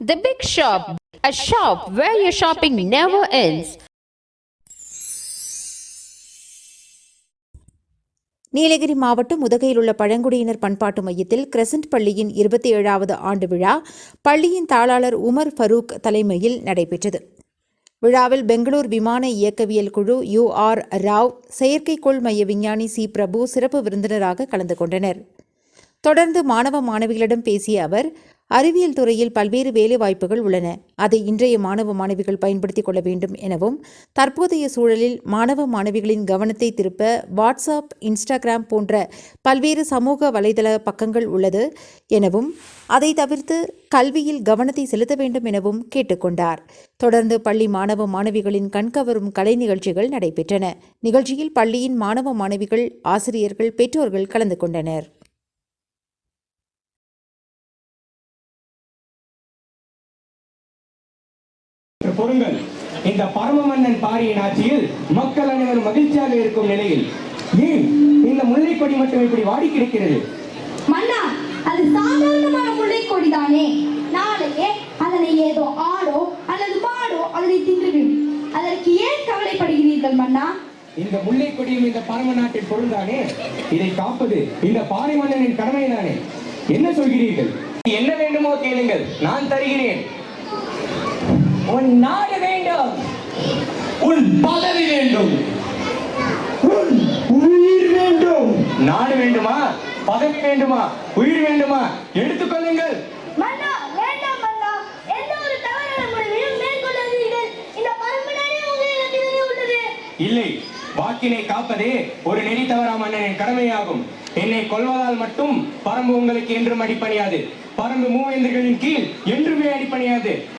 The Big Shop, a shop where your shopping never ends. Nilgiri மாவட்டம் உதகையில் உள்ள பழங்குடியினர் பண்பாட்டு மையத்தில் கிரசன்ட் பள்ளியின் இருபத்தி ஏழாவது ஆண்டு விழா பள்ளியின் தாளாளர் உமர் ஃபரூக் தலைமையில் நடைபெற்றது விழாவில் பெங்களூர் விமான இயக்கவியல் குழு யு ஆர் ராவ் செயற்கைக்கோள் மைய விஞ்ஞானி சி பிரபு சிறப்பு விருந்தினராக கலந்து கொண்டனர். தொடர்ந்து மாணவ மாணவிகளிடம் பேசிய அவர் அறிவியல் துறையில் பல்வேறு வேலைவாய்ப்புகள் உள்ளன. அதை இன்றைய மாணவ மாணவிகள் பயன்படுத்திக் கொள்ள வேண்டும் எனவும் தற்போதைய சூழலில் மாணவ மாணவிகளின் கவனத்தை திருப்ப வாட்ஸ்அப் இன்ஸ்டாகிராம் போன்ற பல்வேறு சமூக வலைதள பக்கங்கள் உள்ளது எனவும் அதை தவிர்த்து கல்வியில் கவனத்தை செலுத்த வேண்டும் எனவும் கேட்டுக்கொண்டார் தொடர்ந்து பள்ளி மாணவ மாணவிகளின் கண்கவரும் கலை நிகழ்ச்சிகள் நடைபெற்றன. நிகழ்ச்சியில் பள்ளியின் மாணவ மாணவிகள் ஆசிரியர்கள் பெற்றோர்கள் கலந்து கொண்டனர். பொருங்கள் இந்த பரமமன்னன் பாரியின் ஆட்சியில் மக்கள் அனைவரும் மகிழ்ச்சியாக இருக்கும் நிலையில் ஏன் இந்த முல்லைக்கொடி மட்டும் இப்படி வாடி கிடக்கிறது? மன்னா அது சாதாரணமான முல்லை கொடிதானே நாளையே அதனை ஏதோ ஆடோ அல்லது மாடோ அதனை தின்றுவிடும். அதற்கு ஏன் கவலைப்படுகிறீர்கள் மன்னா? இந்த முல்லைக்கொடியும் இந்த பரம நாட்டின் பொருள்தானே? இதை காப்பது இந்த பாரி மன்னனின் கடமைதானே? என்ன சொல்கிறீர்கள்? என்ன வேண்டுமோ கேளுங்கள். நான் தருகிறேன். நாடு வேண்டும். உன் பதவி வேண்டும். உன் உயிர் வேண்டும். நாடு வேண்டுமா? பதவி வேண்டுமா? உயிர் வேண்டுமா? எடுத்துக்கொள்ளுங்கள் இல்லை. வாக்கினை காப்பதே ஒரு நெறி தவறா மன்னனின் கடமையாகும். என்னை கொல்வதால் மட்டும் பரம்பு உங்களுக்கு என்றும் அடிப்பணியாது. பரம்பு மூவேந்தர்களின் கீழ் என்றுமே அடிப்பணியாது.